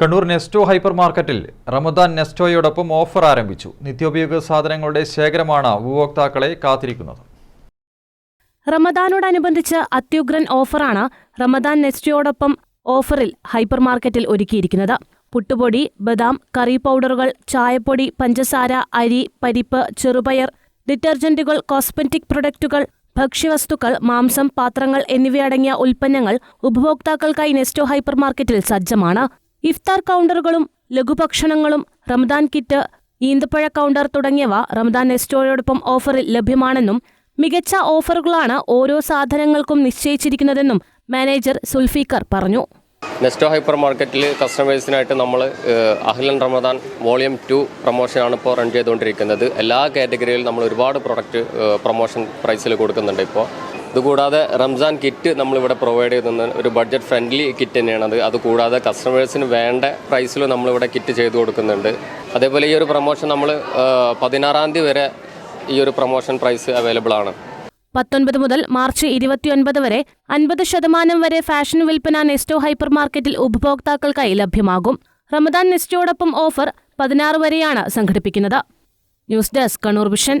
Kannur Nesto hyper മാർക്കറ്റിൽ Ramadan നെസ്റ്റോയോടൊപ്പം offer ആരംഭിച്ചു. നിത്യോപയോഗ സാധനങ്ങളുടെ ശേഖരമാണ് ഉപഭോക്താക്കളെ കാത്തിരിക്കുന്നത്. റമദാനോടനുബന്ധിച്ച് അത്യുഗ്രൻ ഓഫറാണ് റമദാൻ നെസ്റ്റോയോടൊപ്പം ഓഫറിൽ ഹൈപ്പർ മാർക്കറ്റിൽ ഒരുക്കിയിരിക്കുന്നത്. പുട്ടുപൊടി ബദാം കറി പൗഡറുകൾ ചായപ്പൊടി പഞ്ചസാര അരി പരിപ്പ് ചെറുപയർ ഡിറ്റർജന്റുകൾ കോസ്മെറ്റിക് പ്രൊഡക്റ്റുകൾ ഭക്ഷ്യവസ്തുക്കൾ മാംസം പാത്രങ്ങൾ എന്നിവയടങ്ങിയ ഉൽപ്പന്നങ്ങൾ ഉപഭോക്താക്കൾക്കായി നെസ്റ്റോ ഹൈപ്പർ മാർക്കറ്റിൽ സജ്ജമാണ്. ഇഫ്താർ കൗണ്ടറുകളും ലഘുഭക്ഷണങ്ങളും റംദാൻ കിറ്റ് ഈന്തപ്പഴ കൗണ്ടർ തുടങ്ങിയവ റംദാൻ നെസ്റ്റോയോടൊപ്പം ഓഫറിൽ ലഭ്യമാണെന്നും മികച്ച ഓഫറുകളാണ് ഓരോ സാധനങ്ങൾക്കും നിശ്ചയിച്ചിരിക്കുന്നതെന്നും മാനേജർ സുൽഫീഖർ പറഞ്ഞു. നെസ്റ്റോ ഹൈപ്പർ മാർക്കറ്റിൽ കസ്റ്റമേഴ്സിനായിട്ട് നമ്മൾ അഹ്ലൻ റമദാൻ വോളിയം ടു പ്രൊമോഷനാണ് ഇപ്പോൾ റൺ ചെയ്തുകൊണ്ടിരിക്കുന്നത്. എല്ലാ കാറ്റഗറിയിലും നമ്മൾ ഒരുപാട് പ്രൊഡക്റ്റ് പ്രൊമോഷൻ പ്രൈസിൽ കൊടുക്കുന്നുണ്ട് ഇപ്പോൾ. ഇതുകൂടാതെ റംസാൻ കിറ്റ് നമ്മളിവിടെ പ്രൊവൈഡ് ചെയ്യുന്ന ഒരു ബഡ്ജറ്റ് ഫ്രണ്ട്ലി കിറ്റ് തന്നെയാണത് അതുകൂടാതെ കസ്റ്റമേഴ്സിന് വേണ്ട പ്രൈസിൽ നമ്മളിവിടെ കിറ്റ് ചെയ്തു കൊടുക്കുന്നുണ്ട്. അതേപോലെ ഈ ഒരു പ്രൊമോഷൻ നമ്മൾ പതിനാറാം തീയതി വരെ ഈ ഒരു പ്രൊമോഷൻ പ്രൈസ് അവൈലബിൾ ആണ്. പത്തൊൻപത് മുതൽ മാർച്ച് ഇരുപത്തിയൊൻപത് വരെ അൻപത് ശതമാനം വരെ ഫാഷൻ വിൽപ്പന നെസ്റ്റോ ഹൈപ്പർ മാർക്കറ്റിൽ ഉപഭോക്താക്കൾക്കായി ലഭ്യമാകും. റമദാൻ നെസ്റ്റോടൊപ്പം ഓഫർ പതിനാറ് വരെയാണ് സംഘടിപ്പിക്കുന്നത്. News desk Kannur vision.